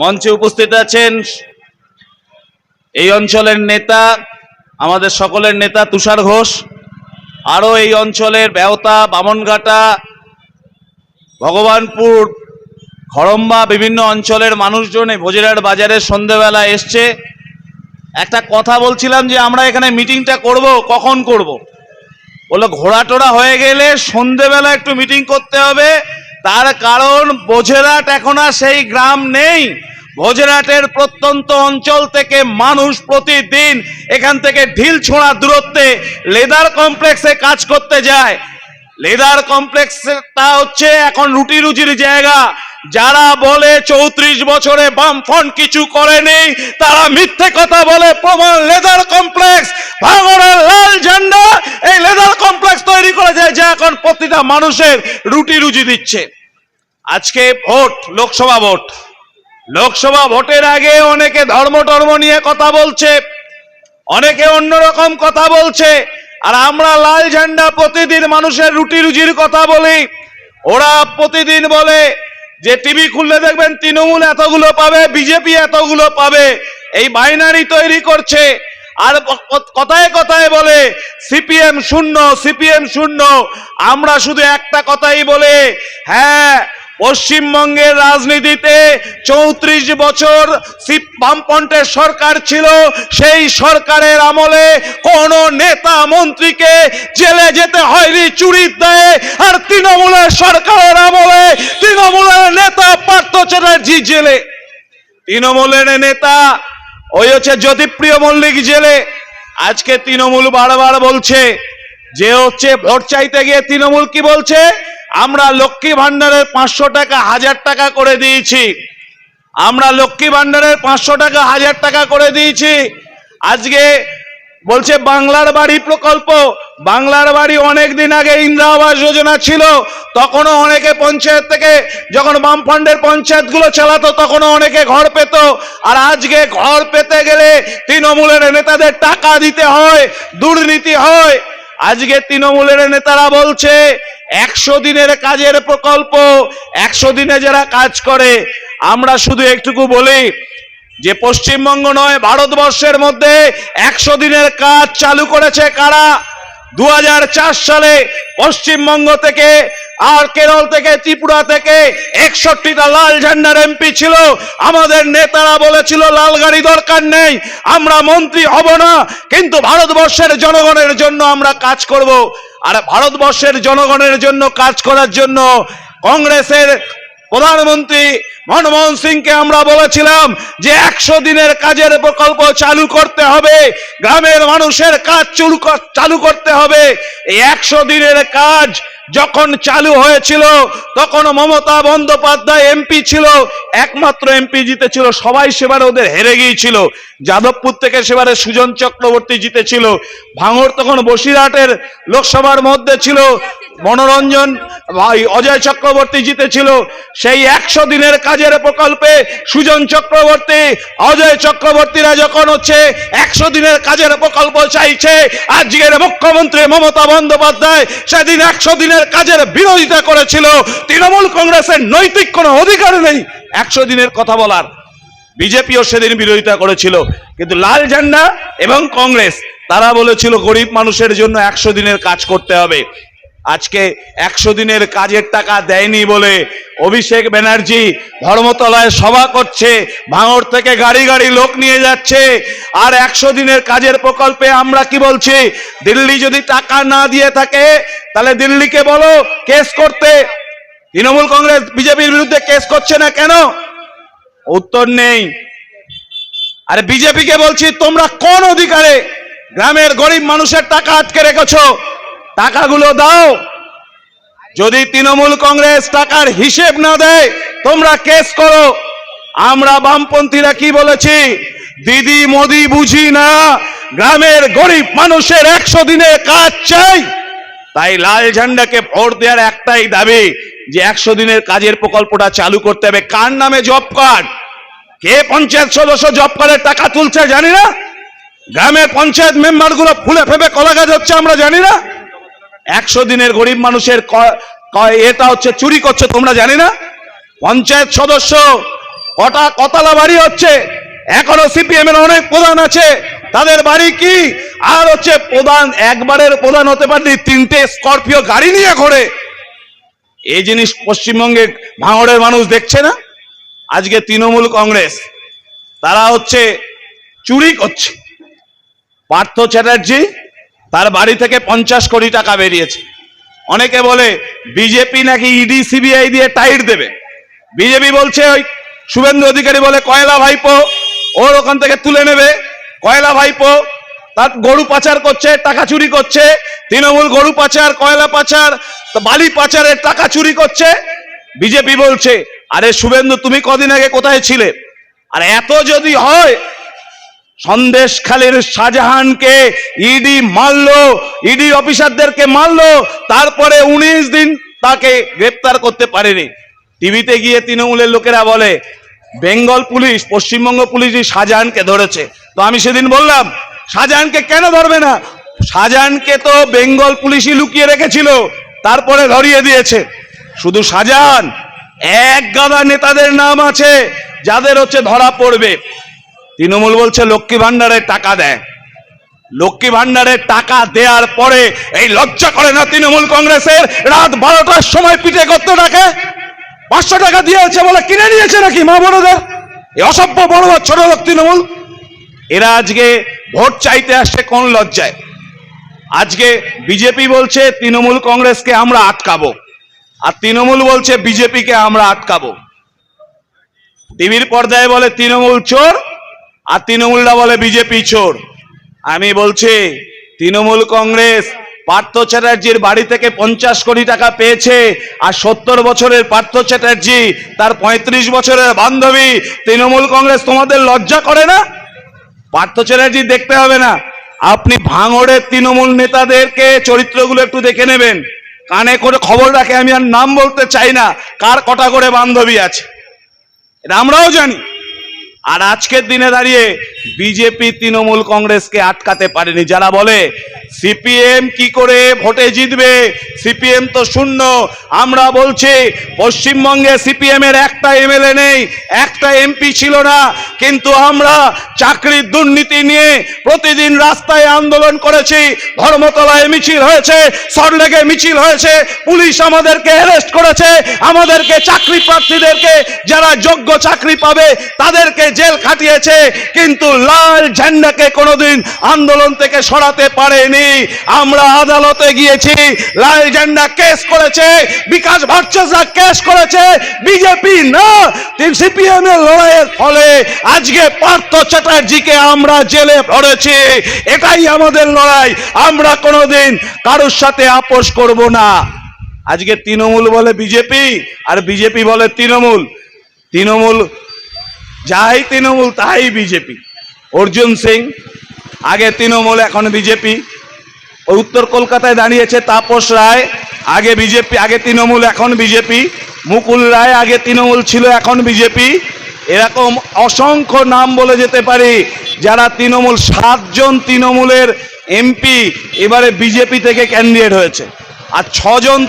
মঞ্চে উপস্থিত আছেন এই অঞ্চলের নেতা, আমাদের সকলের নেতা তুষার ঘোষ, আরও এই অঞ্চলের বেওতা, বামনঘাটা, ভগবানপুর, খড়ম্বা, বিভিন্ন অঞ্চলের মানুষজন এই ভোজেরাট বাজারে সন্ধেবেলা এসছে একটা কথা বলছিলাম যে আমরা এখানে মিটিংটা করব, কখন করব। বলল ঘোড়া টোড়া হয়ে গেলে সন্ধেবেলা একটু মিটিং করতে হবে তার কারণ বোঝেরাট এখন আর সেই গ্রাম নেই। ভোজেরাটের প্রত্যন্ত অঞ্চল থেকে মানুষ প্রতিদিন এখান থেকে ঢিল ছোঁড়া দূরত্বে লেদার কমপ্লেক্সে কাজ করতে যায়। লেদার কমপ্লেক্সটা হচ্ছে এখন রুটি রুজির জায়গা। যারা বলে চৌত্রিশ বছরে বামফ্রন্ট কিছু করেনি, তারা মিথ্যে কথা বলে প্রমাণ লেদার কমপ্লেক্স ভাঙড়ের লাল ঝান্ডা। এই লেদার কমপ্লেক্স তৈরি করেছে যা এখন প্রতিটা মানুষের রুটি রুজি দিচ্ছে। আজকে ভোট, লোকসভা ভোট। লোকসভা ভোটের আগে অনেকে ধর্ম টর্ম নিয়ে কথা বলছে, অনেকে অন্যরকম কথা বলছে, আর আমরা লাল ঝান্ডা প্রতিদিন মানুষের রুটি রুজির কথা বলি। ওরা প্রতিদিন বলে যে টিভি খুললে দেখবেন তৃণমূল এতগুলো পাবে, বিজেপি এতগুলো পাবে, এই বাইনারি তৈরি করছে। আর কথায় কথায় বলে, সিপিএম শূন্য সিপিএম শূন্য, আমরা শুধু একটা কথাই বলে হ্যাঁ পশ্চিমবঙ্গের রাজনীতিতে চৌত্রিশ বছর বামপন্থের সরকার ছিল, সেই সরকারের আমলে কোন নেতা মন্ত্রীকে জেলে যেতে হয়নি চুরির দায়ে, আর তৃণমূলের সরকারের আমলে তৃণমূলের নেতা পার্থ চ্যাটার্জি জেলে। তৃণমূলের নেতা, ওই হচ্ছে জ্যোতিপ্রিয় মল্লিক জেলে। আজকে তৃণমূল বারবার বলছে, যে হচ্ছে ভোট চাইতে গিয়ে তৃণমূল কি বলছে? আমরা লক্ষ্মী ভান্ডারের পাঁচশো টাকা, হাজার টাকা করে দিয়েছি। আমরা লক্ষ্মী ভান্ডারের পাঁচশো টাকা, হাজার টাকা করে দিয়েছি। আজকে বলছে বাংলার বাড়ি প্রকল্প। বাংলার বাড়ি অনেক দিন আগে ইন্দিরা আবাস যোজনা ছিল, তখনও অনেকে পঞ্চায়েত থেকে যখন বামফ্রন্টের পঞ্চায়েতগুলো চালাতো, তখনও অনেকে ঘর পেত। আর আজকে ঘর পেতে গেলে তৃণমূলের নেতাদের টাকা দিতে হয়, দুর্নীতি হয়। আজকে তৃণমূলের নেতারা বলছে, একশো দিনের কাজের প্রকল্প, একশো দিনে যারা কাজ করে, আমরা শুধু একটুকু বলি যে পশ্চিমবঙ্গ নয়, ভারতবর্ষের মধ্যে একশো দিনের কাজ চালু করেছে কারা? দু হাজার চার সালে পশ্চিমবঙ্গ থেকে আর কেরল থেকে, ত্রিপুরা থেকে একষট্টিটা লাল ঝান্ডার এমপি ছিল। আমাদের নেতারা বলেছিল, লাল গাড়ি দরকার নেই, আমরা মন্ত্রী হব না, কিন্তু ভারতবর্ষের জনগণের জন্য আমরা কাজ করব। আর ভারতবর্ষের জনগণের জন্য কাজ করার জন্য কংগ্রেসের প্রধানমন্ত্রী মনমোহন সিংকে আমরা বলেছিলাম যে একশো দিনের কাজের প্রকল্প চালু করতে হবে, গ্রামের মানুষের কাজ চুলু করতে হবে। এই একশো দিনের কাজ যখন চালু হয়েছিল, তখন মমতা বন্দ্যোপাধ্যায় এমপি ছিল, একমাত্র এমপি জিতেছিল, সবাই সেবারে ওদের হেরে গিয়েছিল। যাদবপুর থেকে সেবারে সুজন চক্রবর্তী জিতেছিল ভাঙর তখন বসিরহাটের লোকসভার মধ্যে ছিল, মনোরঞ্জন অজয় চক্রবর্তী জিতেছিল। সেই একশো দিনের কাজের প্রকল্পে সুজন চক্রবর্তী, অজয় চক্রবর্তীরা যখন হচ্ছে, একশো দিনের কাজের প্রকল্প চাইছে, আজকের মুখ্যমন্ত্রী মমতা বন্দ্যোপাধ্যায় সেদিন একশো দিনের কাজের বিরোধিতা করেছিল। তৃণমূল কংগ্রেসের নৈতিক কোনো অধিকার নেই। একশো দিনের কথা বলার। বিজেপিও সেদিন বিরোধিতা করেছিল। কিন্তু লাল ঝান্ডা এবং কংগ্রেস, তারা বলেছিল গরিব মানুষের জন্য একশো দিনের কাজ করতে হবে। আজকে একশো দিনের কাজের টাকা দেয়নি বলে অভিষেক ব্যানার্জি ধর্মতলায় সভা করছে, ভাঙড় থেকে গাড়ি গাড়ি লোক নিয়ে যাচ্ছে। আর একশো দিনের কাজের প্রকল্পে আমরা কি বলছি? দিল্লি যদি টাকা না দিয়ে থাকে, তাহলে দিল্লিকে বলো, কেস করতে। তৃণমূল কংগ্রেস, বিজেপির বিরুদ্ধে কেস করছে না কেন? উত্তর নেই। আর বিজেপিকে বলছি, তোমরা কোন অধিকারে গ্রামের গরিব মানুষের টাকা আটকে রেখেছো? টাকাগুলো দাও। যদি তৃণমূল কংগ্রেস টাকার হিসেব না দেয়, তোমরা কেস করো। আমরা বামপন্থীরা কি বলেছি? দিদি মোদি বুঝি না, গ্রামের গরিব মানুষের একশো দিনের কাজ চাই। তাই লাল ঝান্ডাকে ভোট দেওয়ার একটাই দাবি যে একশো দিনের কাজের প্রকল্পটা চালু করতে হবে। কার নামে জব কার্ড? কে পঞ্চায়েত সদস্য জব কার্ডের টাকা তুলছে জানি না। গ্রামের পঞ্চায়েত মেম্বারগুলো ফুলে ফেপে কলা গাছ হচ্ছে আমরা জানি না। একশো দিনের গরিব মানুষের এটা হচ্ছে, চুরি করছে, তোমরা জানি না? পঞ্চায়েত সদস্য, কটা কতলা বাড়ি হচ্ছে? এখনও সিপিএম এর অনেক প্রধান আছে। তাদের বাড়ি কি? আর হচ্ছে প্রধান, একবারের প্রধান হতে পারলি তিনটে স্করপিও গাড়ি নিয়ে ঘোরে। এই জিনিস পশ্চিমবঙ্গে ভাঙড়ের মানুষ দেখছে না? আজকে তৃণমূল কংগ্রেস, তারা হচ্ছে চুরি করছে। পার্থ চ্যাটার্জি তার বাড়ি থেকে পঞ্চাশ কোটি টাকা বেরিয়েছে। অনেকে বলে, বিজেপি নাকি ইডি, সিবিআই দিয়ে টাইট দেবে। বিজেপি বলছে ওই শুভেন্দু অধিকারী বলে, কয়লা ভাইপো, ওর ওখান থেকে তুলে নেবে। কয়লা ভাইপো, তার গরু পাচার করছে, টাকা চুরি করছে। তৃণমূল গরু পাচার, কয়লা পাচার বালি পাচারের টাকা চুরি করছে। বিজেপি বলছে, আরে শুভেন্দু, তুমি কদিন আগে কোথায় ছিলে? আর এত যদি হয় সন্দেশখালীর শাহজাহানকে ইডি মারলো ইডি অফিসারদেরকে মারলো, তারপরে উনিশ দিন তাকে গ্রেপ্তার করতে পারেনি। টিভিতে গিয়ে তৃণমূলের লোকেরা বলে, বেঙ্গল পুলিশ, পশ্চিমবঙ্গ পুলিশই শাহজাহানকে ধরেছে। তো আমি সেদিন বললাম, শাহজাহানকে কেন ধরবে না? শাহজাহানকে তো বেঙ্গল পুলিশই লুকিয়ে রেখেছিল, তারপরে ধরিয়ে দিয়েছে। শুধু শাহজাহান, এক গাদা নেতাদের নাম আছে, যাদের হচ্ছে ধরা পড়বে। তৃণমূল বলছে, লক্ষ্মী ভান্ডারের টাকা দেয়। লক্ষ্মী ভান্ডারের টাকা দেওয়ার পরে এই লজ্জা করে না তৃণমূল কংগ্রেসের? রাত বারোটার সময় পিঠে করতে ডাকে পাঁচশো টাকা দিয়েছে বলে কিনে নিয়েছে নাকি মা বড়দের এই অসভ্য বড় ছোট লোক তৃণমূল। এরা আজকে ভোট চাইতে আসছে কোন লজ্জায়? আজকে বিজেপি বলছে, তৃণমূল কংগ্রেসকে আমরা আটকাবো। আর তৃণমূল বলছে, বিজেপিকে আমরা আটকাবো। টিভির পর্দায় বলে, তৃণমূল চোর আর তৃণমূলরা বলে বিজেপি চোর। আমি বলছি, তৃণমূল কংগ্রেস পার্থ চ্যাটার্জির বাড়ি থেকে পঞ্চাশ কোটি টাকা পেয়েছে আর সত্তর বছরের পার্থ চ্যাটার্জি তার পঁয়ত্রিশ বছরের বান্ধবী। তৃণমূল কংগ্রেস তোমাদের লজ্জা করে না? পার্থ চ্যাটার্জি দেখতে হবে না। আপনি ভাঙড়ের তৃণমূল নেতাদেরকে চরিত্রগুলো একটু দেখে নেবেন। কানে করে খবর রাখে, আমি আর নাম বলতে চাই না কার কটা করে বান্ধবী আছে। এটা আমরাও জানি। আর আজকের দিনে দাঁড়িয়ে বিজেপি তৃণমূল কংগ্রেসকে আটকাতে পারেনি। যারা বলে সিপিএম কি করে ভোটে জিতবে সিপিএম তো শূন্য। আমরা বলছি, পশ্চিমবঙ্গে সিপিএম এর একটা এমএলএ নেই, একটা এমপি ছিল না। কিন্তু আমরা চাকরির দুর্নীতি নিয়ে প্রতিদিন রাস্তায় আন্দোলন করেছি, ধর্মতলায় মিছিল হয়েছে সরলেগে মিছিল হয়েছে, পুলিশ আমাদেরকে অ্যারেস্ট করেছে, আমাদেরকে চাকরি প্রার্থীদেরকে যারা যোগ্য চাকরি পাবে, তাদেরকে জেল খাটিয়েছে, কিন্তু লাল ঝান্ডাকে কোনোদিন আন্দোলন থেকে সরাতে পারেনি। আমরা আদালতে গিয়েছি, লাল ঝান্ডা কেস করেছে, বিকাশ ভট্টাচার্য কেস করেছে, বিজেপি না সিপিএম এর লড়াইয়ের ফলে আজকে পার্থ চ্যাটার্জিকে আমরা জেলে ভরেছি এটাই আমাদের লড়াই, আমরা কোনোদিন কারোর সাথে আপোষ করব না। আজকে তৃণমূল বলে বিজেপি, আর বিজেপি বলে তৃণমূল। তৃণমূল যাই তৃণমূল, তাই বিজেপি। অর্জুন সিং, আগে তৃণমূল, এখন বিজেপি। উত্তর কলকাতায় দাঁড়িয়েছে তাপস রায়, আগে বিজেপি, আগে তৃণমূল, এখন বিজেপি। মুকুল রায়, আগে তৃণমূল ছিল, এখন বিজেপি। এরকম অসংখ্য নাম বলে যেতে পারি, যারা তৃণমূল, সাতজন তৃণমূলের এমপি এবারে বিজেপি থেকে ক্যান্ডিডেট হয়েছে। আর ছজন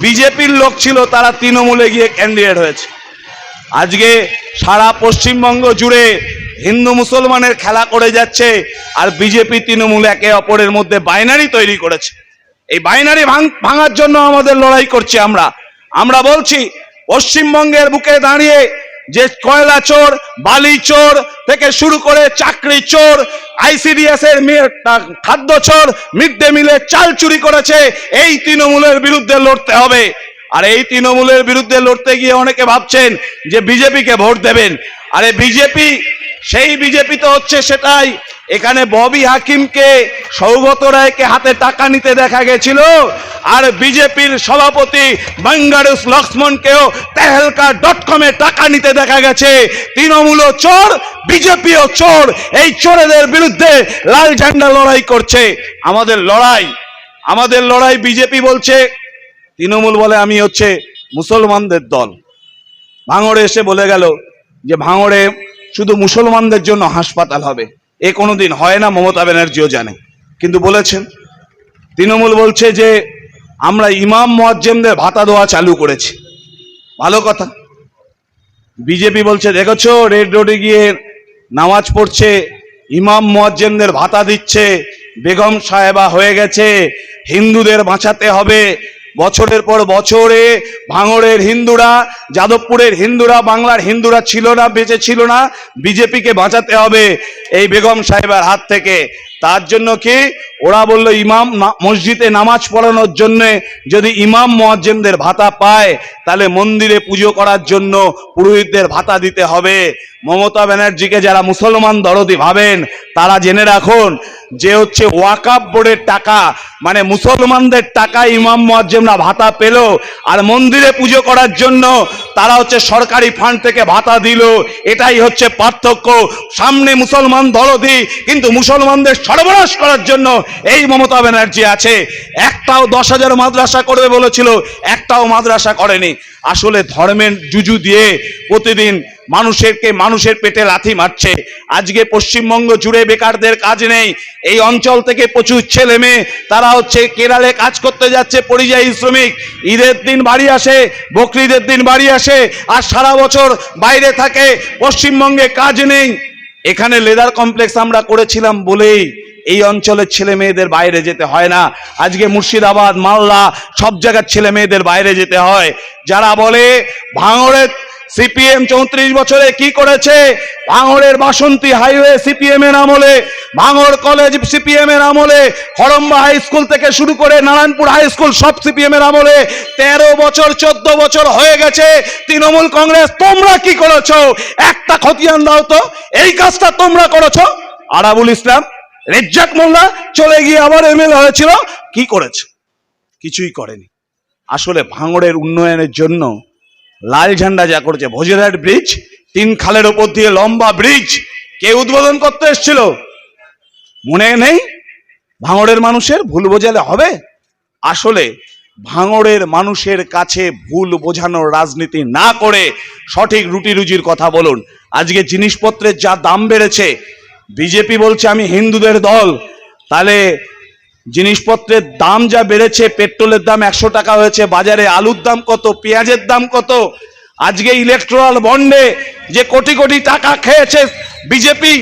বিজেপির লোক ছিল, তারা তৃণমূলে গিয়ে ক্যান্ডিডেট হয়েছে। আজকে সারা পশ্চিমবঙ্গ জুড়ে হিন্দু মুসলমানের খেলা করে যাচ্ছে আর বিজেপি, তৃণমূল একে অপরের মধ্যে বাইনারি তৈরি করেছে। এই বাইনারি ভাঙার জন্য আমাদের লড়াই করছি আমরা। আমরা বলছি, পশ্চিমবঙ্গের বুকে দাঁড়িয়ে যে কয়লা চোর, বালি চোর থেকে শুরু করে চাকরি চোর আইসিডিএস এর খাদ্য চোর, মিড ডে মিলে চাল চুরি করেছে, এই তৃণমূলের বিরুদ্ধে লড়তে হবে। আর এই তৃণমূলের বিরুদ্ধে লড়তে গিয়ে অনেকে ভাবছেন যে বিজেপিকে ভোট দেবেন। আরে বিজেপি, সেই বিজেপি তো হচ্ছে সেটাই। এখানে ববি হাকিমকে, সৌগত রায়কে হাতে টাকা নিতে দেখা গেছিল। আর বিজেপির সভাপতি বাঙ্গারুস লক্ষ্মণকেও তেহেলকা ডট কমে টাকা নিতে দেখা গেছে। তৃণমূলও চোর, বিজেপিও চোর। এই চোরেদের বিরুদ্ধে লাল ঝান্ডা লড়াই করছে। আমাদের লড়াই আমাদের লড়াই বিজেপি বলছে তৃণমূল বলে আমি হচ্ছে মুসলমানদের দল। ভাঙড়ে এসে বলে গেল যে ভাঙড়ে শুধু মুসলমানদের জন্য হাসপাতাল হবে। এ কোনোদিন হয় না, মমতা ব্যানার্জিও জানে। কিন্তু বলেছেন, তৃণমূল বলছে যে আমরা ইমাম মোয়াজ্জেমদের ভাতা দেওয়া চালু করেছি। ভালো কথা। বিজেপি বলছে, দেখেছ, রেড রোডে গিয়ে নামাজ পড়ছে, ইমাম মুয়াজ্জেমদের ভাতা দিচ্ছে, বেগম সাহেবা হয়ে গেছে, হিন্দুদের বাঁচাতে হবে বছরের পর বছরে ভাঙড়ের হিন্দুরা, যাদবপুরের হিন্দুরা, বাংলার হিন্দুরা ছিল না, বেঁচে ছিল না। বিজেপিকে বাঁচাতে হবে। এই বেগম সাহেবের হাত থেকে তার জন্য কি? ওরা বলল, ইমাম মসজিদে নামাজ পড়ানোর জন্য যদি ইমাম মোয়াজ্জেমদের ভাতা পায়, তাহলে মন্দিরে পুজো করার জন্য পুরোহিতদের ভাতা দিতে হবে। মমতা ব্যানার্জিকে যারা মুসলমান দরদি ভাবেন, তারা জেনে রাখুন যে হচ্ছে ওয়াকাব বোর্ডের টাকা মানে মুসলমানদের টাকা ইমাম মোয়াজ্জেমরা ভাতা পেল, আর মন্দিরে পুজো করার জন্য তারা হচ্ছে সরকারি ফান্ড থেকে ভাতা দিল। এটাই হচ্ছে পার্থক্য। সামনে মুসলমান দরদি কিন্তু মুসলমানদের সর্বনাশ করার জন্য এই মমতা ব্যানার্জি আছে। একটাও দশ হাজার মাদ্রাসা করবে বলেছিল, একটাও মাদ্রাসা করেনি। আসলে ধর্মের জুজু দিয়ে প্রতিদিন মানুষেরকে মানুষের পেটে লাথি মারছে। আজকে পশ্চিমবঙ্গ জুড়ে বেকারদের কাজ নেই। এই অঞ্চল থেকে প্রচুর ছেলে মেয়ে, তারা হচ্ছে কেরালে কাজ করতে যাচ্ছে, পরিযায়ী শ্রমিক। ঈদের দিন বাড়ি আসে, বকরিদের দিন বাড়ি আসে, আর সারা বছর বাইরে থাকে, পশ্চিমবঙ্গে কাজ নেই। এখানে লেদার কমপ্লেক্স আমরা করেছিলাম বলেই এই অঞ্চলের ছেলে মেয়েদের বাইরে যেতে হয় না। আজকে মুর্শিদাবাদ, মালদা, সব জায়গার ছেলে মেয়েদের বাইরে যেতে হয়। যারা বলে, ভাঙড়ের সিপিএম চৌত্রিশ বছরে কি করেছে? ভাঙড়ের বাসন্তী হাইওয়ে সিপিএম এর আমলে ভাঙড় কলেজ সিপিএম এর আমলে হরম্বা হাই স্কুল থেকে শুরু করে নারায়ণপুর হাই স্কুল সব সিপিএম এর আমলে তেরো বছর, চোদ্দ বছর হয়ে গেছে। তৃণমূল কংগ্রেস, তোমরা কি করেছ? একটা খতিয়ান দাও তো। এই কাজটা তোমরা করেছ। আরাবুল ইসলাম, রেজ্জাক মোল্লা চলে গিয়ে আবার এমএলএ হয়েছিল। কি করেছে? কিছুই করেনি। আসলে ভাঙড়ের উন্নয়নের জন্য লাল ঝান্ডা যা করেছে, ভোজেরহাট ব্রিজ, তিন খালের ওপর দিয়ে লম্বা ব্রিজ। কে উদ্বোধন করতে এসেছিল? মনে নেই? ভাঙড়ের মানুষের ভুল বোঝালে হবে? আসলে ভাঙড়ের মানুষের কাছে ভুল বোঝানোর রাজনীতি না করে সঠিক রুটি রুজির কথা বলুন। আজকে জিনিসপত্রের যা দাম বেড়েছে, বিজেপি বলছে আমি হিন্দুদের দল, তাহলে জিনিসপত্রের দাম যা বেড়েছে, পেট্রোলের দাম একশো টাকা হয়েছে, বাজারে আলুর দাম কত, পেঁয়াজের দাম কত, আজকে ইলেকট্রাল বন্ডে যে কোটি কোটি টাকা খেয়েছে বিজেপি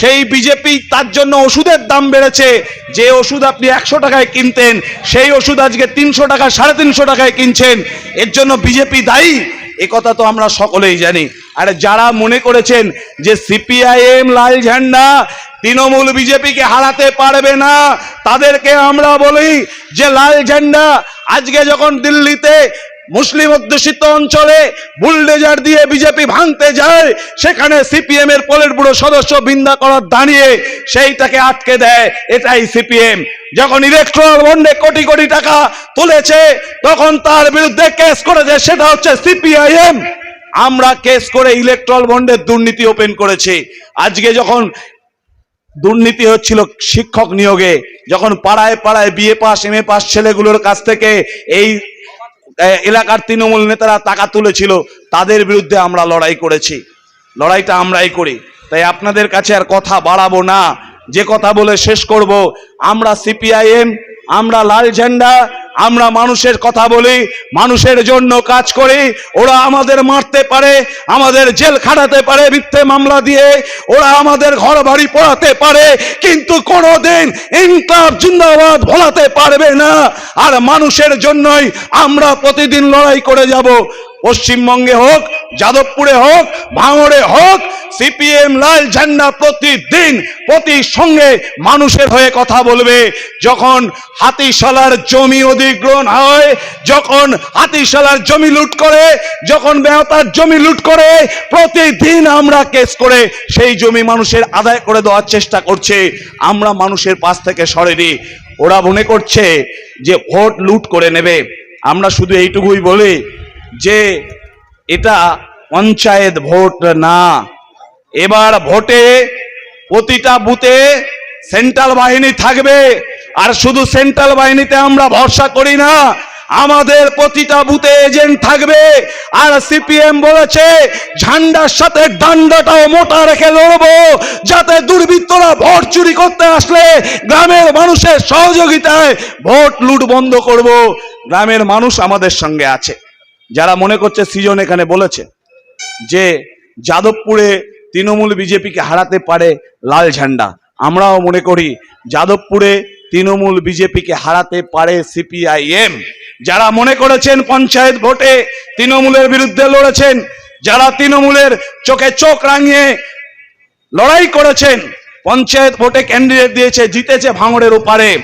সেই বিজেপি তার জন্য ওষুধের দাম বেড়েছে। যে ওষুধ আপনি একশো টাকায় কিনতেন, সেই ওষুধ আজকে তিনশো টাকা, সাড়ে তিনশো টাকায় কিনছেন। এর জন্য বিজেপি দায়ী। এ কথা তো আমরা সকলেই জানি। আর যারা মনে করেছেন যে সিপিআইএম লাল ঝান্ডা তৃণমূল বিজেপিকে হারাতে পারবে না, তাদেরকে আমরা বলি যে লাল ঝান্ডা আজকে যখন দিল্লিতে মুসলিম অধ্যুষিত অঞ্চলে বুলডেজার দিয়ে বিজেপি ভাঙতে যায়, সেখানে সিপিএম এর পলের বুড়ো সদস্য বিন্দা করার দাঁড়িয়ে সেইটাকে আটকে দেয়, এটাই সিপিএম। যখন ইলেকট্রাল বন্ডে কোটি কোটি টাকা তুলেছে, তখন তার বিরুদ্ধে কেস করেছে, সেটা হচ্ছে সিপিআইএম। আমরা কেস করে ইলেকট্রাল বন্ডের দুর্নীতি ওপেন করেছি। আজকে যখন দুর্নীতি হচ্ছিল শিক্ষক নিয়োগে, যখন পাড়ায় পাড়ায় BA pass M A pass ছেলেগুলোর কাছ থেকে এই এলাকার তৃণমূল নেতারা টাকা তুলেছিল, তাদের বিরুদ্ধে আমরা লড়াই করেছি। লড়াইটা আমরাই করি। তাই আপনাদের কাছে আর কথা বাড়াবো না। যে কথা বলে শেষ করব, আমরা সিপিআইএম আমরা লাল ঝান্ডা, আমরা মানুষের কথা বলি, মানুষের জন্য কাজ করি, ওরা আমাদের মারতে পারে, আমাদের জেল খাটাতে পারে, মিথ্যে মামলা দিয়ে, ওরা আমাদের ঘর বাড়ি পড়াতে পারে, কিন্তু কোনোদিন ইনকাব জিন্দাবাদ ভোলাতে পারবে না। আর মানুষের জন্যই আমরা প্রতিদিন লড়াই করে যাব। পশ্চিমবঙ্গে হোক, যাদবপুরে হোক, ভাঙড়ে হোক সিপিএম লাল ঝান্ডা প্রতিদিন প্রতি সঙ্গে মানুষের হয়ে কথা বলবে। যখন হাতিশালার জমি অধিগ্রহণ হয়, যখন হাতিশালার জমি লুট করে, যখন বেহতার জমি লুট করে, প্রতিদিন আমরা কেস করে সেই জমি মানুষের আদায় করে দেওয়ার চেষ্টা করছে। আমরা মানুষের পাশ থেকে সরেনি। ওরা মনে করছে যে ভোট লুট করে নেবে। আমরা শুধু এইটুকুই বলি যে এটা পঞ্চায়েত ভোট না। এবার ভোটে প্রতিটা বুথে সেন্ট্রাল বাহিনী থাকবে। আর শুধু সেন্ট্রাল বাহিনীতে আমরা ভরসা করি না, আমাদের প্রতিটা বুথে এজেন্ট থাকবে। আর সিপিএম বলেছে, ঝান্ডার সাথে ডান্ডাটাও মোটা রেখে লড়বো, যাতে দুর্বৃত্তরা ভোট চুরি করতে আসলে গ্রামের মানুষের সহযোগিতায় ভোট লুট বন্ধ করব। গ্রামের মানুষ আমাদের সঙ্গে আছে। যারা মনে করছে, সৃজন এখানে বলেছে যে যাদবপুরে তৃণমূল বিজেপিকে হারাতে পারে লাল ঝান্ডা। আমরাও মনে করি যাদবপুরে তৃণমূল বিজেপিকে হারাতে পারে সিপিআইএম। যারা মনে করেছেন পঞ্চায়েত ভোটে তৃণমূলের বিরুদ্ধে লড়েছেন, যারা তৃণমূলের চোখে চোখ রাঙিয়ে লড়াই করেছেন, পঞ্চায়েত ভোটে ক্যান্ডিডেট দিয়েছে, জিতেছে ভাঙড়ের ওপারে,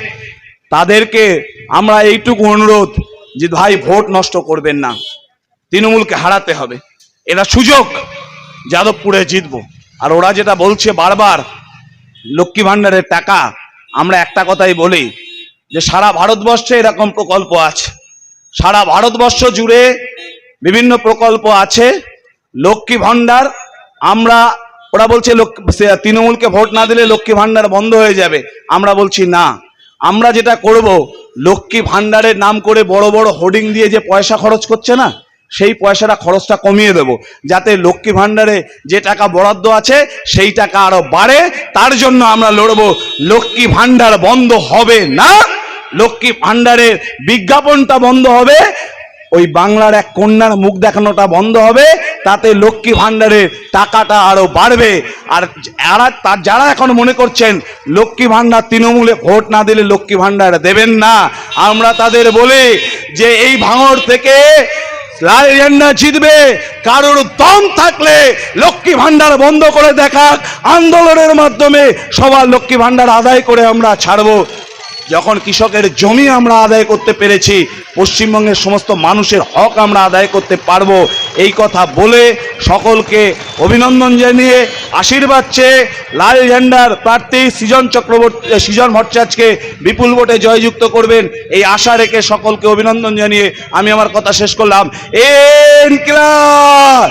তাদেরকে আমরা এইটুকু অনুরোধ যে ভাই, ভোট নষ্ট করবেন না। তৃণমূলকে হারাতে হবে। এরা সুযোগ। যাদবপুরে জিতবো। আর ওরা যেটা বলছে বারবার, লক্ষ্মী ভাণ্ডারের টাকা, আমরা একটা কথাই বলি যে সারা ভারতবর্ষে এরকম প্রকল্প আছে। সারা ভারতবর্ষ জুড়ে বিভিন্ন প্রকল্প আছে। লক্ষ্মী ভাণ্ডার, আমরা, ওরা বলছে তৃণমূলকে ভোট না দিলে লক্ষ্মী ভাণ্ডার বন্ধ হয়ে যাবে। আমরা বলছি না। আমরা যেটা করব, লক্ষ্মী ভাণ্ডারের নাম করে বড় বড় হোর্ডিং দিয়ে যে পয়সা খরচ করছে না সেই পয়সাটা, খরচটা কমিয়ে দেব। যাতে লক্ষ্মী ভাণ্ডারে যে টাকা বরাদ্দ আছে, সেই টাকা আরও বাড়ে। তার জন্য আমরা লড়ব, লক্ষ্মী ভাণ্ডার বন্ধ হবে না। লক্ষ্মী ভাণ্ডারের বিজ্ঞাপনটা বন্ধ হবে। ওই বাংলার এক কন্যার মুখ দেখানোটা বন্ধ হবে। তাতে লক্ষ্মী ভাণ্ডারের টাকাটা আরও বাড়বে। আর তার যারা এখন মনে করছেন, লক্ষ্মী ভাণ্ডার তৃণমূলে ভোট না দিলে লক্ষ্মী ভাণ্ডার দেবেন না, আমরা তাদের বলি যে, এই ভাঙড় থেকে জিতবে। কারোর দম থাকলে লক্ষ্মী ভাণ্ডার বন্ধ করে দেখাক। আন্দোলনের মাধ্যমে সবার লক্ষ্মী ভাণ্ডার আদায় করে আমরা ছাড়বো। যখন কৃষকের জমি আমরা আদায় করতে পেরেছি, পশ্চিমবঙ্গের সমস্ত মানুষের হক আমরা আদায় করতে পারব। এই কথা বলে সকলকে অভিনন্দন জানিয়ে আশীর্বাদ চেয়ে লাল ঝান্ডার প্রার্থী সৃজন চক্রবর্তী সৃজন ভট্টাচার্যকে বিপুল ভোটে জয়যুক্ত করবেন। এই আশা রেখে সকলকে অভিনন্দন জানিয়ে আমি আমার কথা শেষ করলাম। ইনকিলাব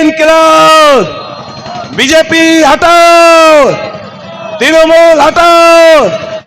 ইনকিলাব বিজেপি, হটাও! তৃণমূল হটাও